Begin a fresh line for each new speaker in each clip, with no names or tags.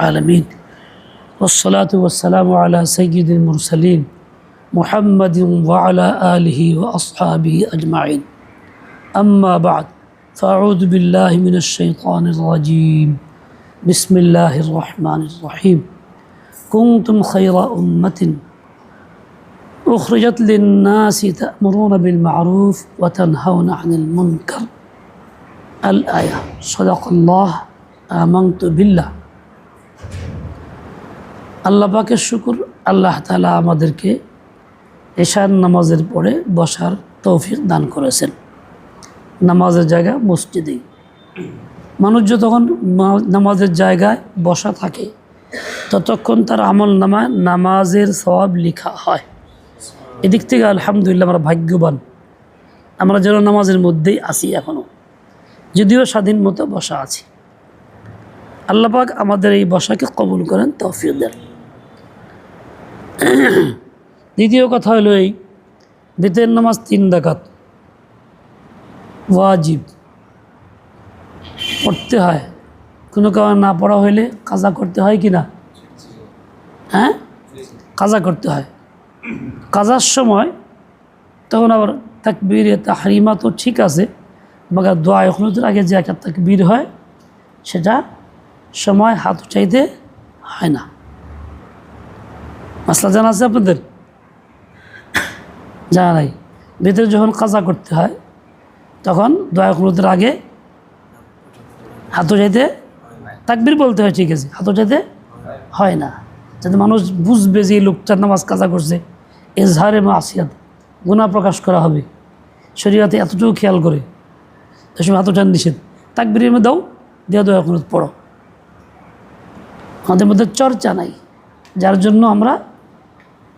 العالمين. والصلاة والسلام على سيد المرسلين محمد وعلى آله وأصحابه أجمعين. أما بعد فأعوذ بالله من الشيطان الرجيم. بسم الله الرحمن الرحيم. كنتم خير أمة أخرجت للناس تأمرون بالمعروف وتنهون عن المنكر. الآية. صدق الله. آمنت بالله. আল্লাহ পাকের শুকুর, আল্লাহ তালা আমাদেরকে এশার নামাজের পরে বসার তৌফিক দান করেছেন। নামাজের জায়গা মসজিদেই মানুষ যতক্ষণ নামাজের জায়গায় বসা থাকে, ততক্ষণ তার আমল নামায় নামাজের সওয়াব লেখা হয়। এদিক থেকে আলহামদুলিল্লাহ আমরা ভাগ্যবান। আমরা যেন নামাজের মধ্যেই আছি এখনও যদিও স্বাধীন মতো বসা আছি। আল্লাপাক আমাদের এই বসাকে কবুল করেন, তৌফিক দেন। দ্বিতীয় কথা হলো এই বেতের নামাজ তিন ডাকাত ওয়াজিব। পড়তে হয়। কোনো কারণে না পড়া হইলে কাজা করতে হয় কি না? হ্যাঁ? কাজা করতে হয়। কাজার সময় তখন আবার তাকবীর তাহরিমা তো ঠিক আছে, মগার দোয়া এখনতের আগে যে একটা তাকবীর হয়, সেটা সময় হাত উঠাইতে হয় না। মাসলা জানা আছে আপনাদের? জানা নাই। ভিতরে যখন কাজা করতে হয়, তখন দয়া কুনুতের আগে হাত উঠাইতে তাকবির বলতে হয়, ঠিক আছে? হাত উঠাইতে হয় না। যাতে মানুষ বুঝবে যে লোকটার নামাজ কাজা করছে। এজহারে মা আসিয়াত গুণা প্রকাশ করা হবে। শরীরাতে এতটুকু খেয়াল করে। এসব হাত উঠান নিষেধ। তাকবিরের দাও দেওয়া দয়া কুনুত পড়ো। আমাদের মধ্যে চর্চা নাই। যার জন্য আমরা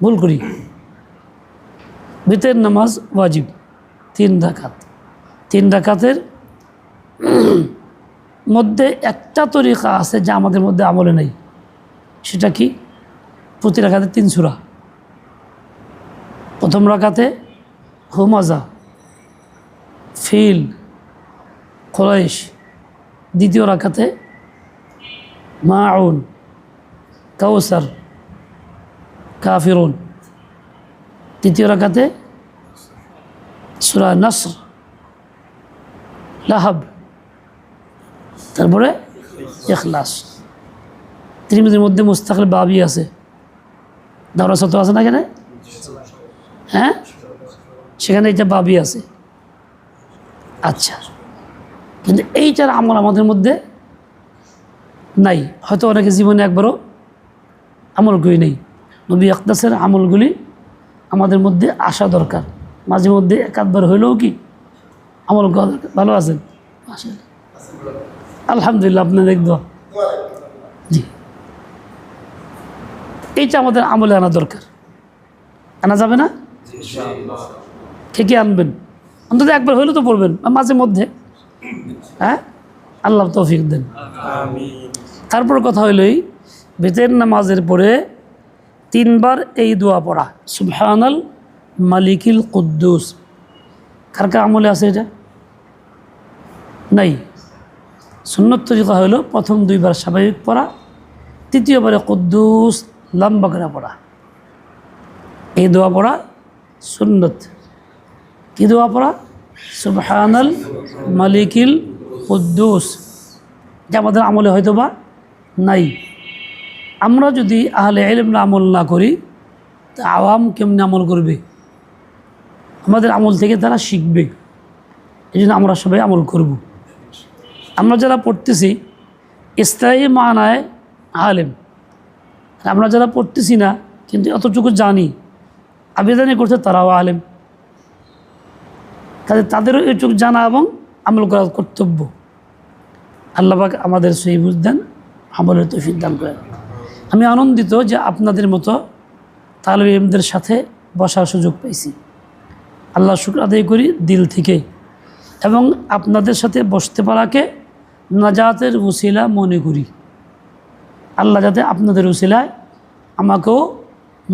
ভুল করি। বিতের নামাজ ওয়াজিব। তিন ডাকাত তিন ডাকাতের মধ্যে একটা তরিকা আছে যা আমাদের মধ্যে আমলে নেই। সেটা কি? প্রতি রাখাতে তিন সুরা। প্রথম রাখাতে হুমাজা ফিল খোলাইশ দ্বিতীয় রাখাতে মাউন কাউসার কাফিরুন। তৃতীয় রাখাতে সুরা নসর, লাহাব, তারপরে এখলাস ত্রিমুদের মধ্যে মুস্তাকিল বাবি আছে। দাওরা সত্য আছে না এখানে? হ্যাঁ? সেখানে এটা বাবি আছে। আচ্ছা। কিন্তু এইটার আমল আমাদের মধ্যে নাই। হয়তো অনেকে জীবনে একবারও আমল করি নেই। নবী আকদাসের আমলগুলি আমাদের মধ্যে আসা দরকার। মাঝে মধ্যে একাধবার হইলেও কি আমল ভালো আছেন? আসেন আলহামদুলিল্লাহ আপনি দেখব জি। এইটা আমাদের আমলে আনা দরকার। আনা যাবে না? কে কে আনবেন। অন্তত একবার হইলে তো পড়বেন বা মাঝে মধ্যে। হ্যাঁ? আল্লাহ তৌফিক দেন। তারপর কথা হইল এই বেতের নামাজের পরে তিনবার এই দোয়া পড়া। সুবহানাল মালিকিল কুদ্দুস। কার কার আমলে আছে এটা? নাই। সুন্নত তরিকা হইল প্রথম দুইবার স্বাভাবিক পড়া, তৃতীয়বারে কুদ্দুস লম্বা করে পড়া। এই দোয়া পড়া সুন্নত। কি দোয়া পড়া? সুবহানাল মালিকিল কুদ্দুস। যা আমাদের আমলে হয়তো বা নাই। আমরা যদি আহলে এলেমরা আমল না করি, তা আওয়াম কেমনি আমল করবে? আমাদের আমল থেকে তারা শিখবে। এই জন্য আমরা সবাই আমল করব। আমরা যারা পড়তেছি ইসলাহী মানায় আলেম। আমরা যারা পড়তেছি না, কিন্তু এতটুকু জানি আবেদনে করছে তারাও আলেম। কাজে তাদেরও এটুকু জানা এবং আমল করার কর্তব্য। আল্লাহবাক আমাদের সেই বুঝ দেন, আমলের দান করেন। আমি আনন্দিত যে আপনাদের মতো তালব ইমদের সাথে বসার সুযোগ পাইছি আল্লাহ শুক্র আদায় করি দিল থেকে। এবং আপনাদের সাথে বসতে পারাকে নাজাতের উসিলা মনে করি। আল্লাহ যাতে আপনাদের উসিলায় আমাকেও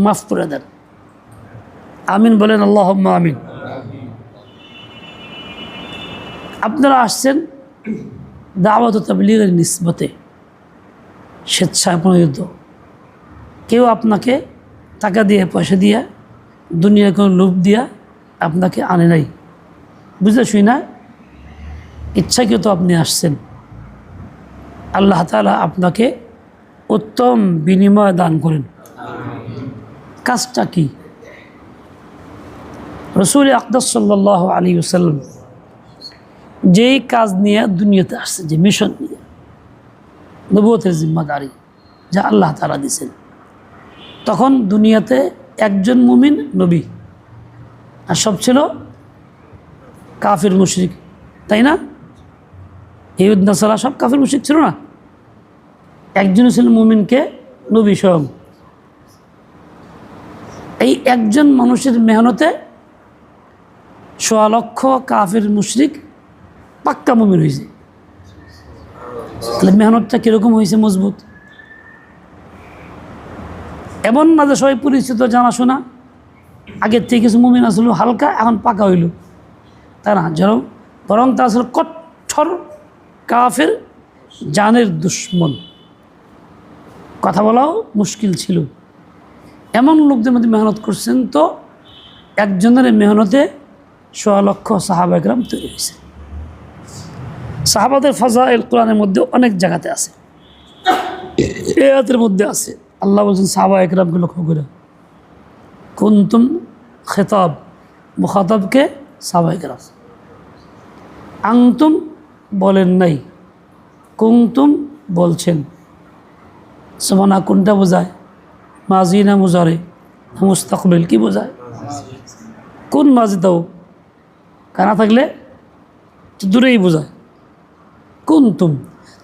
মাফ করে দেন। আমিন বলেন আল্লাহ আমিন। আপনারা আসছেন দাওয়াত তাবলিগের নিসবতে, স্বেচ্ছায় প্রণোদিত। কেউ আপনাকে টাকা দিয়ে, পয়সা দিয়া দুনিয়া কোনো লোভ দিয়া আপনাকে আনে নাই। বুঝতে শুই না? ইচ্ছাকৃত আপনি আসছেন। আল্লাহ তালা আপনাকে উত্তম বিনিময় দান করেন। কাজটা কি? রসুল আকদাস সাল্লাহ আলী ওসাল্লাম যেই কাজ নিয়ে দুনিয়াতে আসছে, যে মিশন নিয়ে নবুয়তের জিম্মাদারি যা আল্লাহ তালা দিছেন তখন দুনিয়াতে একজন মুমিন নবী। আর সব ছিল কাফির মুশরিক, তাই না? ইহুদ, নাসারা সব কাফির মুশরিক ছিল না? একজনই ছিল মুমিনকে নবী স্বয়ং। এই একজন মানুষের মেহনতে সোয়া লক্ষ কাফির মুশরিক পাক্কা মুমিন হয়েছে। তাহলে মেহনতটা কীরকম হয়েছে মজবুত? এমন যে সবাই পরিচিত জানাশোনা। আগের থেকে কিছু মুমিন আসলো হালকা, এখন পাকা হইল। তা না যেরকম বরং তা আসলে কঠোর কাফের, জানের দুশ্মন। কথা বলাও মুশকিল ছিল। এমন লোকদের মধ্যে মেহনত করছেন তো একজনের মেহনতে সোয়া লক্ষ সাহাবা একরাম তৈরি হয়েছে। সাহাবাদের ফাজা এল কোরআনের মধ্যে অনেক জায়গাতে আছে। এ মধ্যে আছে। আল্লাহ বলছেন সাহাবা একরামকে লক্ষ্য করে। কুন্তুম খেতাব, মুখাতাবকে সাহাবা একরাম আংতুম বলেন নাই কুংতুম বলছেন। সমানা কোনটা বোঝায়? মাজি না মুজারে? মুস্তাকবিল? কি বোঝায়? কোন মাজি দাও কানা থাকলে দূরেই বোঝায়। কুন্তুম,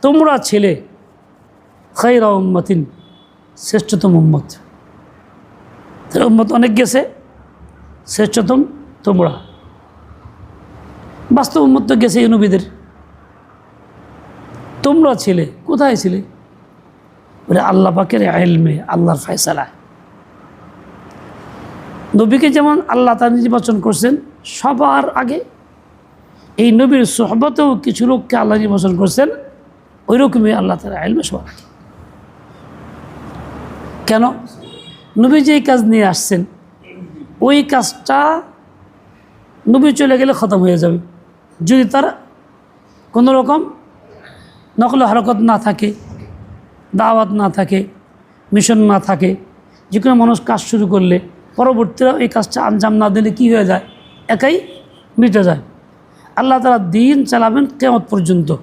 তোমরা ছেলে খাই খাইরা উম্মাতিন শ্রেষ্ঠতম উম্মত। তাহলে উম্মত অনেক গেছে, শ্রেষ্ঠতম তোমরা। বাস্তব উম্মত তো গেছে এই নবীদের। তোমরা ছিলে, কোথায় ছিলে? বলে আল্লাহ পাকের আইলমে আল্লাহর ফয়সালায় নবীকে যেমন আল্লাহ তার নির্বাচন করছেন সবার আগে, এই নবীর সোহবতেও কিছু লোককে আল্লাহ নির্বাচন করছেন, ওই রকমই আল্লাহ তালা আইলমে সবার আগে। কেন? নবী যেই কাজ নিয়ে আসছেন। ওই কাজটা নবী চলে গেলে খতম হয়ে যাবে। যদি তার কোনো রকম নকল হরকত না থাকে, দাওয়াত না থাকে, মিশন না থাকে, যে কোনো মানুষ কাজ শুরু করলে পরবর্তীরা এই কাজটা আঞ্জাম না দিলে কি হয়ে যায়? একাই মিটে যায়। আল্লাহ তালা দিন চালাবেন কেমত পর্যন্ত।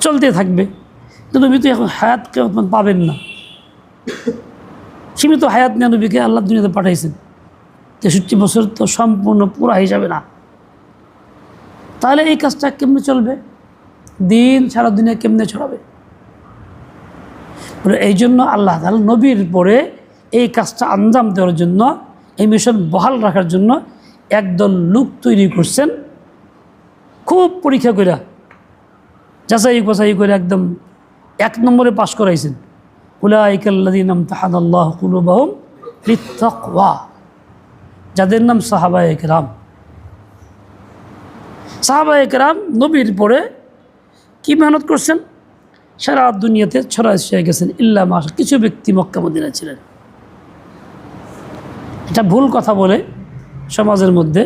চলতে থাকবে। কিন্তু নবী তো এখন হায়াত কেমত পাবেন না। সীমিত হায়াত নিয়ে নবীকে আল্লাহ দুনিয়াতে পাঠাইছেন। তেষট্টি বছর তো সম্পূর্ণ পুরা হিসাবে না। তাহলে এই কাজটা কেমনে চলবে? দিন সারা দিনে কেমনে ছড়াবে? এই জন্য আল্লাহ তাহলে নবীর পরে এই কাজটা আঞ্জাম দেওয়ার জন্য, এই মিশন বহাল রাখার জন্য একদল লোক তৈরি করছেন। খুব পরীক্ষা করে যাচাই বাছাই করে একদম এক নম্বরে পাশ করাইছেন। যাদের নাম সাহাবা একরাম সাহাবা একরাম নবীর পরে কি মেহনত করছেন? সারা দুনিয়াতে ছড়া ছিয়ে গেছেন। ইল্লা মাস কিছু ব্যক্তি মক্কা মদিনা ছিলেন। এটা ভুল কথা বলে সমাজের মধ্যে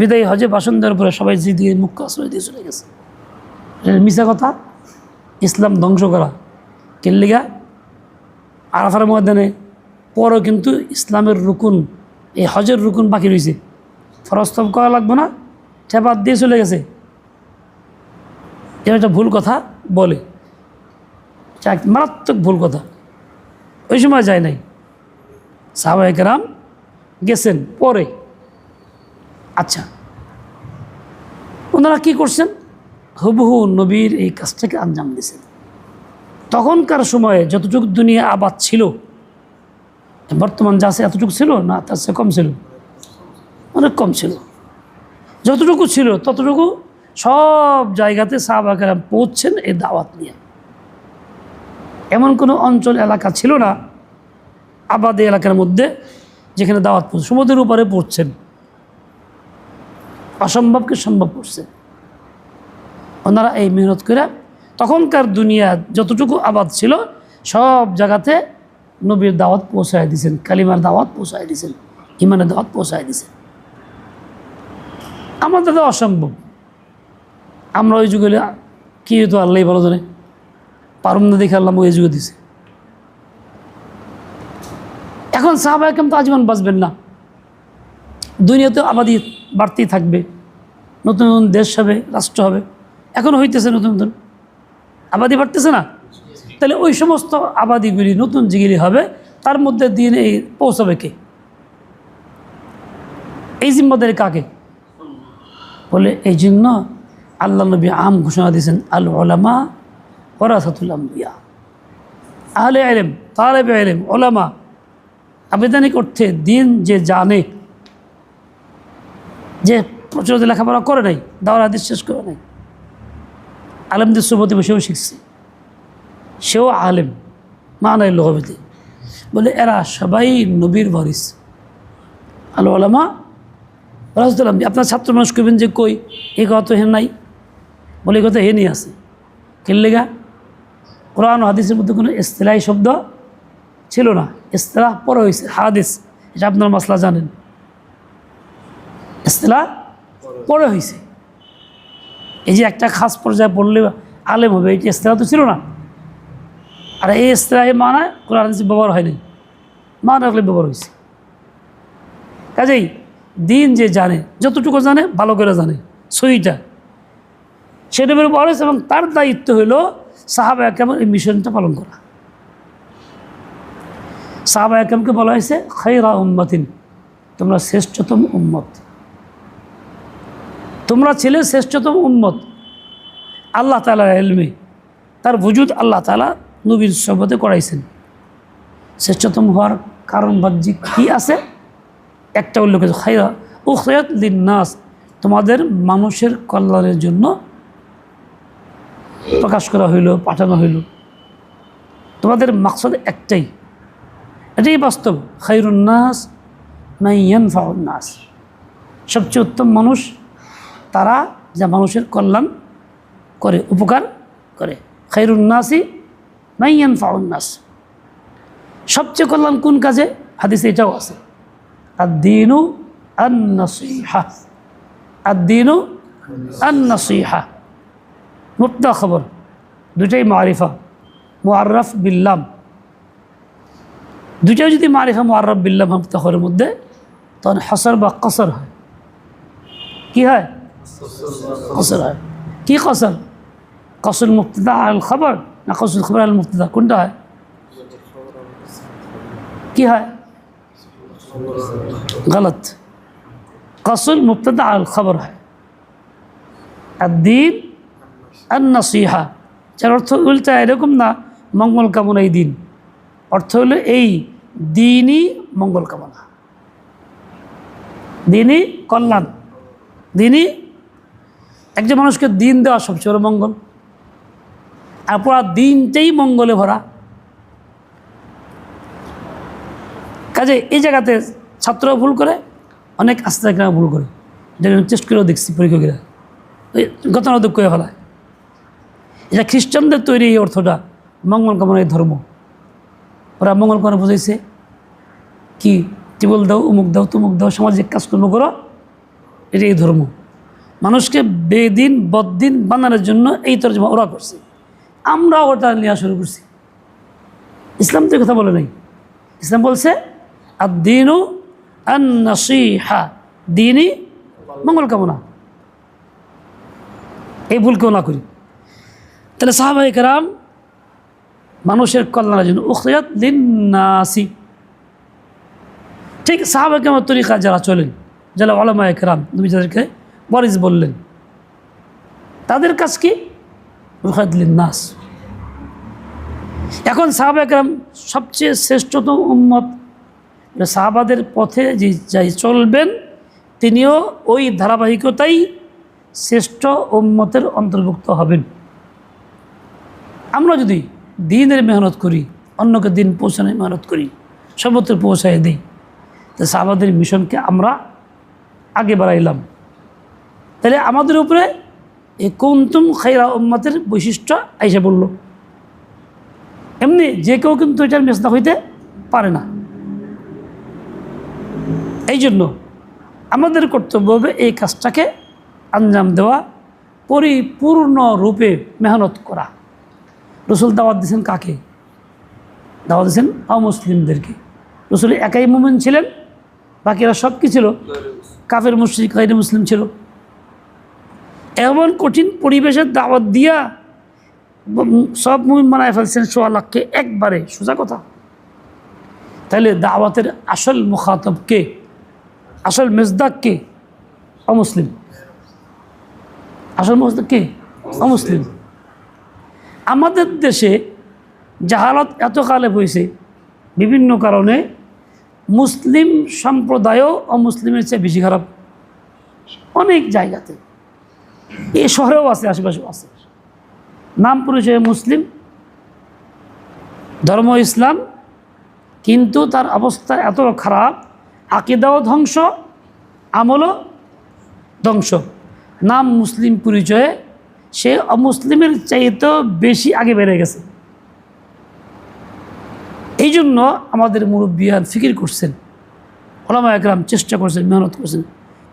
বিদায়ী হজে বাসন দেওয়ার পরে সবাই দিয়ে মুখ্য আশ্রয় দিয়ে চলে গেছে। মিশা কথা? ইসলাম ধ্বংস করা। কেল্লিগা আরাফার ময়দানে, পরও কিন্তু ইসলামের রুকুন, এই হজের রুকুন বাকি রয়েছে ফরস্তব করা লাগবে না ঠেপাত দিয়ে চলে গেছে। এটা একটা ভুল কথা বলে। মারাত্মক ভুল কথা। ওই সময় যায় নাই। সাহবাহিকেরাম গেছেন পরে। আচ্ছা ওনারা কি করছেন? হুবহু নবীর এই কাজটাকে আঞ্জাম দিয়েছেন। তখনকার সময়ে যতটুকু দুনিয়া আবাদ ছিল, বর্তমান যা আছে এতটুকু ছিল না, তার চেয়ে কম ছিল? অনেক কম ছিল। যতটুকু ছিল ততটুকু সব জায়গাতে সাহাবাকেরা পৌঁছছেন এই দাওয়াত নিয়ে। এমন কোনো অঞ্চল, এলাকা ছিল না, আবাদী এলাকার মধ্যে যেখানে দাওয়াত পড়ছে সমুদ্রের উপরে পড়ছেন। অসম্ভবকে সম্ভব করছেন ওনারা এই মেহনত করে তখনকার দুনিয়া যতটুকু আবাদ ছিল, সব জায়গাতে নবীর দাওয়াত পৌঁছায় দিয়েছেন কালিমার দাওয়াত পৌঁছায় দিয়েছেন ইমানের দাওয়াত পৌঁছায় দিয়েছেন আমাদের তো অসম্ভব। আমরা ওই যুগে কি হতো আল্লাহ ভালো জানে। পারম না দেখে আল্লাহ ওই যুগে দিছে। এখন সাহাবা একদম তো আজীবন বাঁচবেন না। দুনিয়াতে আবাদি বাড়তেই থাকবে। নতুন নতুন দেশ হবে, রাষ্ট্র হবে। এখন হইতেছে নতুন নতুন আবাদি বাড়তেছে না? তাহলে ওই সমস্ত আবাদিগুলি নতুন যেগুলি হবে, তার মধ্যে দিন এই পৌঁছাবে কে? এই জিম্মাদারি কাকে? বলে, এই জন্য আল্লাহ নবী আম ঘোষণা দিয়েছেন, আল ওলামা ওরাসাতুল আহলে আলেম তালেব আলেম ওলামা আবেদনিক অর্থে দিন যে জানে, যে প্রচলিত লেখাপড়া করে নাই দাওয়ার হাদিস শেষ করে নাই। আলেমদের সুবতি বসেও শিখছে। সেও আলেম মা নাই লোহবিতে বলে এরা সবাই নবীর ভরিস আলো আলামা রাজুল্লাম আপনার ছাত্র মানুষ করবেন যে কই? এ কথা তো হেন নাই। বলে এই কথা হে নিয়ে আসে কেল্লেগা কোরআন হাদিসের মধ্যে কোনো ইস্তেলাহি শব্দ ছিল না। ইস্তেলাহ পরে হয়েছে হাদিস। এটা আপনার মশলা জানেন। ইস্তেলাহ পরে হয়েছে এই যে একটা খাস পর্যায়ে পড়লে আলেম হবে এটি ইস্তেলাহ তো ছিল না। আর এই ইস্তেলাহে মানায় কোরআন ব্যবহার হয়নি। মা রাখলে ব্যবহার হয়েছে। কাজেই দিন যে জানে, যতটুকু জানে, ভালো করে জানে, সইটা। সেটা বেরো বড় এবং তার দায়িত্ব হলো সাহাবা একামের এই মিশনটা পালন করা। সাহাবা একামকে বলা হয়েছে খৈরা উম্মাতিন, তোমরা শ্রেষ্ঠতম উম্মত। তোমরা ছিলে শ্রেষ্ঠতম উম্মত। আল্লাহ তালার এলমে। তার বুজুদ আল্লাহ তালা নবীর সবতে করাইছেন। শ্রেষ্ঠতম হওয়ার কারণ বাহ্যিক কী আছে? একটা উল্লেখ খাইরা ও খয়াত নাস তোমাদের মানুষের কল্যাণের জন্য প্রকাশ করা হইল, পাঠানো হইল। তোমাদের মাকসদ একটাই। এটাই বাস্তব খাইরুন্নাস মাইয়ান ফাউন্নাস সবচেয়ে উত্তম মানুষ তারা যা মানুষের কল্যাণ করে, উপকার করে। খাইরুন্নাসি মাইয়ান ফাউন্নাস সবচেয়ে কল্যাণ কোন কাজে? হাদিসে এটাও আছে। আর দিনু আন্নাসিহা। আর দিনু আন্নাসিহা। মুক্ত খবর। দুটাই মারিফা। মুআরফ বিল্লাম। দুটাও যদি মারিফা মুআরফ বিল্লাম মুক্তা খবরের মধ্যে, তখন হাসর বা কসর হয়। কী হয়? কসর হয়। কি কসর? কসর মুক্তদা আল খবর না কসর খবর আল মুক্তদা কোনটা হয়? কি হয়? গলত। কসর মুক্তদা আল খবর হয়। দিন আর নসিহা যার অর্থ উল্টা এরকম না, মঙ্গল কামনা এই দিন। অর্থ হলো এই দিনই মঙ্গল কামনা। দিনই কল্যাণ। দিনই একজন মানুষকে দিন দেওয়া সবচেয়ে বড় মঙ্গল। আর পুরা দিনটাই মঙ্গলে ভরা। কাজে এই জায়গাতে ছাত্ররা ভুল করে, অনেক আস্তে আস্তে ভুল করে। যেটা চেষ্টা করেও দেখছি পরীক্ষকেরা। ওই গতানুগতিক করে ফেলায়। এটা খ্রিস্টানদের তৈরি এই অর্থটা, মঙ্গল কামনায় ধর্ম। ওরা মঙ্গল কামনা বুঝাইছে, কি টিবল দাও, উমুক দাও, তুমুক দাও, সামাজিক কাজকর্ম করো এটা এই ধর্ম। মানুষকে বেদিন বদিন বানানোর জন্য এই তর্জমা ওরা করছে। আমরা ওটা নেওয়া শুরু করছি। ইসলাম তো কথা বলে নাই। ইসলাম বলছে আর দিনও আন্নাসিহা, দিনই মঙ্গল কামনা। এই ভুল কেউ না করি। তাহলে সাহাবাহিক রাম মানুষের কল্যাণের জন্য উখিয়াত দিন নাসি ঠিক সাহাবাহিক আমার তরিকা যারা চলেন, যারা আলমা একরাম তুমি যাদেরকে বরিস বললেন, তাদের কাজ কি? উখিয়াত নাস এখন সাহাবা একরাম সবচেয়ে শ্রেষ্ঠতম উম্মত সাহাবাদের পথে যে যাই চলবেন, তিনিও ওই ধারাবাহিকতাই শ্রেষ্ঠ উম্মতের অন্তর্ভুক্ত হবেন। আমরা যদি দিনের মেহনত করি, অন্যকে দিন পৌঁছানোর মেহনত করি, সর্বত্র পৌঁছায় দিই, তো সাহাবাদের মিশনকে আমরা আগে বাড়াইলাম। তাহলে আমাদের উপরে এই কুন্তুম খাইরা উম্মাতের বৈশিষ্ট্য আইসা বলল এমনি যে কেউ কিন্তু এটার মেসদা হইতে পারে না। এই জন্য আমাদের কর্তব্য হবে এই কাজটাকে আঞ্জাম দেওয়া পরিপূর্ণ রূপে মেহনত করা। রসুল দাওয়াত দিয়েছেন কাকে? দাওয়াত দিয়েছেন অমুসলিমদেরকে রসুল একাই মুমিন ছিলেন বাকিরা সব কি ছিল? কাফের মুশ্রিক মুসলিম ছিল। এমন কঠিন পরিবেশের দাওয়াত দিয়া সব মুমিন বানায় ফেলছেন সোয়া লাখকে একবারে সোজা কথা। তাহলে দাওয়াতের আসল মুখাতব কে? আসল মেজদাক কে? অমুসলিম। আসল মেজদাক কে? অমুসলিম। আমাদের দেশে জাহালত এত কালে হয়েছে বিভিন্ন কারণে মুসলিম সম্প্রদায়ও অমুসলিমের চেয়ে বেশি খারাপ। অনেক জায়গাতে। এই শহরেও আছে, আশেপাশেও আছে। নাম পরিচয়ে মুসলিম, ধর্ম ইসলাম, কিন্তু তার অবস্থা এত খারাপ, আকিদাও ধ্বংস, আমলও ধ্বংস। নাম মুসলিম পরিচয়ে সে অমুসলিমের চাইতেও বেশি আগে বেড়ে গেছে। এই জন্য আমাদের মুরব্বিয়ান ফিকির করছেন ওলামা একরাম চেষ্টা করছেন, মেহনত করছেন।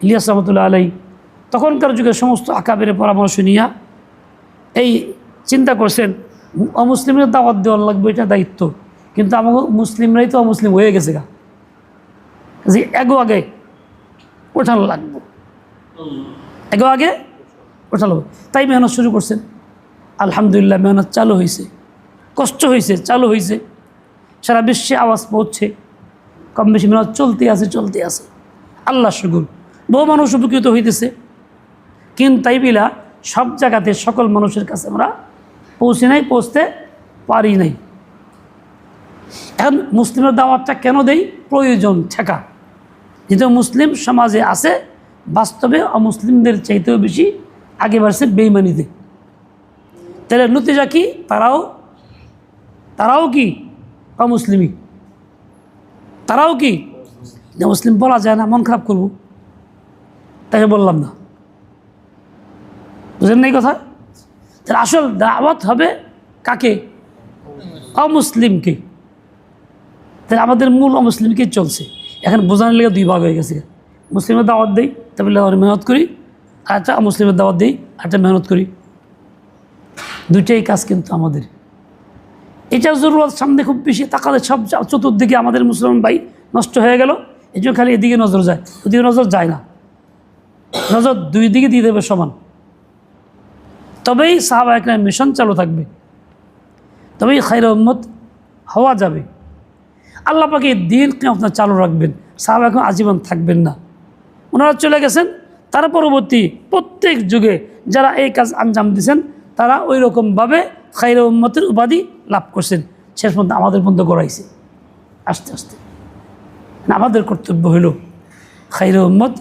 ইলিয়াস রহমতুল্লাহ আলাই তখনকার যুগে সমস্ত আকাবের পরামর্শ নিয়া এই চিন্তা করছেন অমুসলিমের দাওয়াত দেওয়ার লাগবে এটা দায়িত্ব, কিন্তু আমাকে মুসলিমরাই তো অমুসলিম হয়ে গেছে গা। যে এগো আগে ওঠানো লাগবো। এগো আগে ওঠানো তাই মেহনত শুরু করছেন। আলহামদুলিল্লাহ মেহনত চালু হয়েছে কষ্ট হয়েছে চালু হয়েছে সারা বিশ্বে আওয়াজ পৌঁছছে কম বেশি মেহনত চলতে আছে চলতে আছে। আল্লাহ শুকুর বহু মানুষ উপকৃত হইতেছে। কিন্তু তাই বিলা সব জায়গাতে সকল মানুষের কাছে আমরা পৌঁছে নাই, পৌঁছতে পারি নাই। এখন মুসলিমের দাওয়াতটা কেন দেই? প্রয়োজন ঠেকা। যেহেতু মুসলিম সমাজে আছে, বাস্তবে অমুসলিমদের চাইতেও বেশি আগে বাড়ছে বেইমানিতে তাহলে নতিজা কি? তারাও তারাও কি অমুসলিমই? তারাও কি? মুসলিম বলা যায় না, মন খারাপ করব। তাকে বললাম না। বুঝলেন না এই কথা? তাহলে আসল দাওয়াত হবে কাকে? অমুসলিমকে। তাহলে আমাদের মূল অমুসলিমকে চলছে। এখন বোঝানোর লেগে দুই ভাগ হয়ে গেছে। মুসলিমের দাওয়াত দিই আমরা মেহনত করি, আর একটা মুসলিমের দাওয়াত দিই একটা মেহনত করি। দুইটাই কাজ কিন্তু আমাদের। এটা জরুরত সামনে খুব বেশি তাকালে সব চতুর্দিকে আমাদের মুসলমান ভাই নষ্ট হয়ে গেল। এই জন্য খালি এদিকে নজর যায়, ওদিকে নজর যায় না। নজর দুই দিকে দিয়ে দেবে সমান। তবেই সাহাবা একটা মিশন চালু থাকবে। তবেই খাইর উম্মত হওয়া যাবে। আল্লাহ পাকে দিনকে আপনার চালু রাখবেন, সাহাবা এখন আজীবন থাকবেন না। ওনারা চলে গেছেন, তার পরবর্তী প্রত্যেক যুগে যারা এই কাজ আঞ্জাম দিয়েছেন তারা ওই রকমভাবে খাইর উম্মতের উপাধি লাভ করছেন। শেষ পর্যন্ত আমাদের পর্যন্ত গড়াইছে আস্তে আস্তে। আমাদের কর্তব্য হইল খাইর উম্মত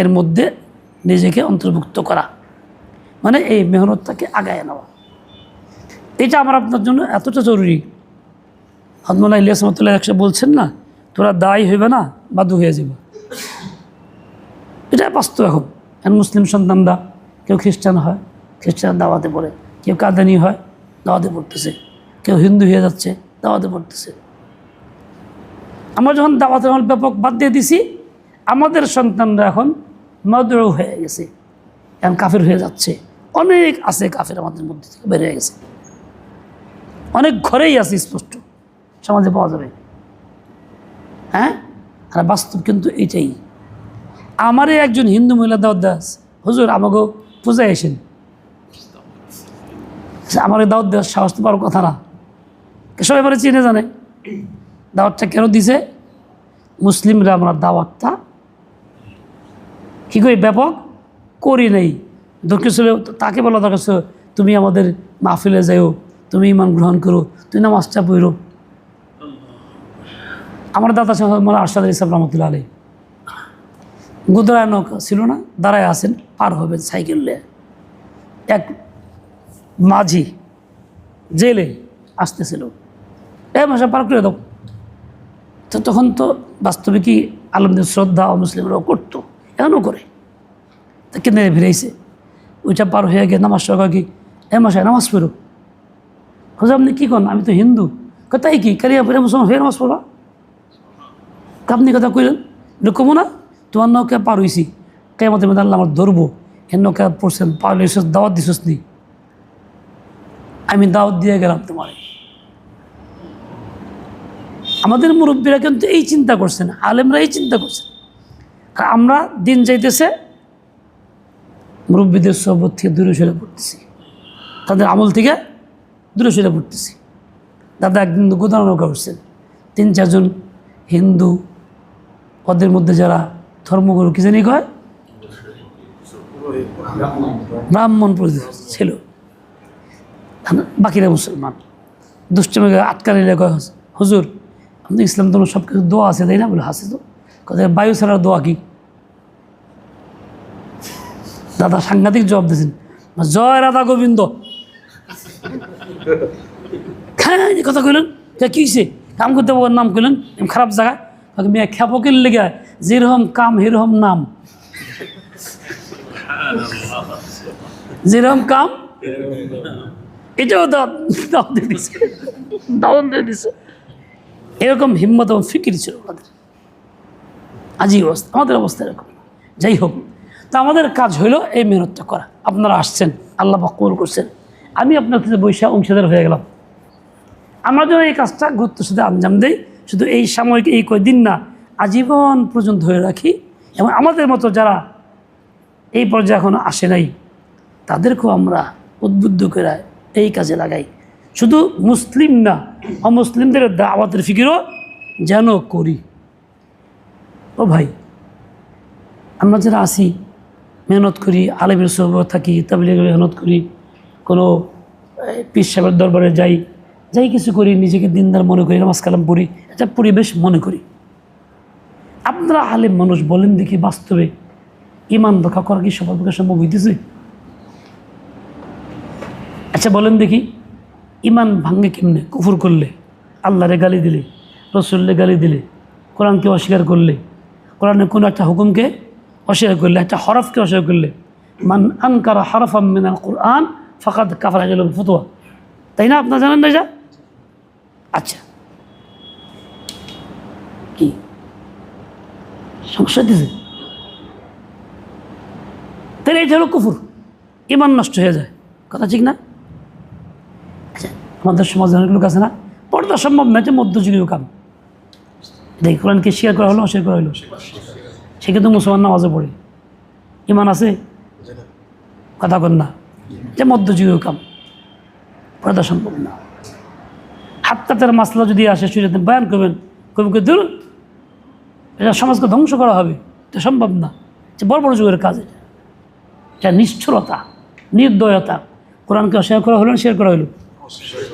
এর মধ্যে নিজেকে অন্তর্ভুক্ত করা। মানে এই মেহনতটাকে আগায় নেওয়া। এটা আমার আপনার জন্য এতটা জরুরি। হদমুল্লাহ ইলিয়াস একশো বলছেন না, তোরা দায়ী হইবে না, বাদু হয়ে যাবে এটা বাস্তব এখন। এখন মুসলিম সন্তানরা, কেউ খ্রিস্টান হয় খ্রিস্টান দাওয়াতে পড়ে। কেউ কাদানি হয়, দাওয়াতে পড়তেছে। কেউ হিন্দু হয়ে যাচ্ছে, দাওয়াতে পড়তেছে। আমরা যখন দাওয়াতের আমল ব্যাপক বাদ দিয়ে দিছি, আমাদের সন্তানরা এখন মদরও হয়ে গেছে। এখন কাফের হয়ে যাচ্ছে। অনেক আছে কাফের আমাদের মধ্যে থেকে হয়ে গেছে। অনেক ঘরেই আছে স্পষ্ট, সমাজে পাওয়া যাবে। হ্যাঁ? আর বাস্তব কিন্তু এইটাই। আমারই একজন হিন্দু মহিলা দাওয়াত দাস হুজুর আমাকে পূজায় এসেন আমার এই দাওয়াত দেওয়ার সাহস তো বড় কথা না। সবাই এবারে চিনে জানে? দাওয়াতটা কেন দিছে? মুসলিমরা আমরা দাওয়াতটা কী করি? ব্যাপক করি নাই। দরকার ছিল, তাকে বলা দরকার ছিল, তুমি আমাদের মাহফিলে যাইও, তুমি ইমান গ্রহণ করো তুই নামাজটা পড়ো। আমার দাদা মোলা আরশাদ ইসলাম রহমতুল্লাহ আলী গুদরায় নৌকা ছিল না, দাঁড়ায় আছেন, পার হবেন সাইকেল এক মাঝি জেলে আসতেছিল। এ মাসে পার করে দাও। তো তখন তো বাস্তবে কি আলমদের শ্রদ্ধা মুসলিমরাও করতো এখনও করে। তা কেন ভিড়াইছে ওইটা পার হয়ে গিয়ে নামাজ সরকার কি? এ মাসায় নামাজ পড়ো। হুজুর, আপনি কী করেন? আমি তো হিন্দু। কোথায় কি? কারিয়া পড়ে মুসলমান হয়ে নামাজ পড়বা? আপনি কথা কইলেন? কমো না? তোমার নৌকা পার হইছি। মধ্যে আল্লাহ আমার ধরবো। এর নৌকা পড়ছেন, পার হইছিস দাওয়াত দিছিস নি। আমি দাওয়াত দিয়ে গেলাম তোমার। আমাদের মুরব্বীরা কিন্তু এই চিন্তা করছেন আলেমরা এই চিন্তা করছেন আমরা দিন যাইতেছে মুরব্বীদের সবর থেকে দূরে সরে পড়তেছি। তাদের আমল থেকে দূরে সরে পড়তেছি। দাদা একদিন গোদানো নৌকা উঠছেন। তিন চারজন হিন্দু, ওদের মধ্যে যারা ধর্মগুরু কি জানি কয়? ব্রাহ্মণ ছিল। বাকিরা মুসলমান। দুষ্টমিকে আটকালিলে কয়, হুজুর আপনি ইসলাম ধর্ম সব কিছু দোয়া আছে, তাই না? বলে হাসি তো। কোথায় বায়ু ছাড়ার দোয়া কি? দাদা সাংঘাতিক জবাব দিয়েছেন। জয় রাধা গোবিন্দ। হ্যাঁ কথা কইলেন? কে হয়েছে কাম করতে ওর নাম কইলেন? খারাপ জায়গা? মেয়ে খেপকের লেগে যেরকম কাম, সেরকম নাম। যেরকম কাম, এটাও দাও দিয়ে দিছে। দিছে। এরকম হিম্মত এবং ফিকির ছিল ওনাদের। আজই অবস্থা, আমাদের অবস্থা এরকম। যাই হোক তা আমাদের কাজ হইল এই মেহনতটা করা। আপনারা আসছেন, আল্লাহ কবুল করছেন। আমি আপনার কাছে বৈশা অংশীদার হয়ে গেলাম। আমরা যেন এই কাজটা গুরুত্ব সাথে আঞ্জাম দেই, শুধু এই সাময়িক এই কয়দিন না, আজীবন পর্যন্ত ধরে রাখি। এবং আমাদের মতো যারা এই পর্যায়ে এখনও আসে নাই, তাদেরকেও আমরা উদ্বুদ্ধ করে এই কাজে লাগাই। শুধু মুসলিম না, অমুসলিমদের দাওয়াতের ফিকিরও যেন করি। ও ভাই, আমরা যারা আসি মেহনত করি, আলেমের সহবত থাকি, তাবলিগের মেহনত করি, কোনো পীর সাহেবের দরবারে যাই যাই কিছু করি, নিজেকে দিনদার মনে করি, নামাজ কালাম পড়ি এটা পরিবেশ মনে করি। আপনারা আলেম মানুষ বলেন দেখি বাস্তবে, ইমান রক্ষা করা কি সবার পক্ষে সম্ভব হইতেছে? আচ্ছা বলেন দেখি, ইমান ভাঙ্গে কেমনে? কুফুর করলে, আল্লাহরে গালি দিলে রসুল্লে গালি দিলে, কোরআনকে অস্বীকার করলে কোরআনের কোনো একটা হুকুমকে অস্বীকার করলে, একটা হরফকে অস্বীকার করলে, মান আনকারা হরফাম মিনাল কোরআন, ফাকাদ কাফারা গেল ফতোয়া তাই না, আপনার জানেন না এটা? আচ্ছা। কি? সমস্যা দিছে? তাহলে এটা হলো কুফুর। ইমান নষ্ট হয়ে যায়। কথা ঠিক না? আচ্ছা আমাদের সমাজে অনেক লোক আছে না পর্দা সম্ভব না যে মধ্যযুগীয় কাম। দেখি, কোরআনকে স্বীকার করা হলো, অস্বীকার করা হলো? সে কিন্তু মুসলমান নামাজও পড়ে। ইমান আছে? কথা কন না। যে মধ্যযুগীয় কাম। পর্দা সম্ভব না। হাত্তাতের মাসলা যদি আসে শুনে বয়ান করবেন, কবি কে ধরুন এটা সমাজকে ধ্বংস করা হবে। এটা সম্ভব না। যে বড় বড় যুগের কাজ এটা। এটা নিষ্ঠুরতা, নির্দয়তা। কোরআনকে শেয়ার করা হলো শেয়ার করা হলো?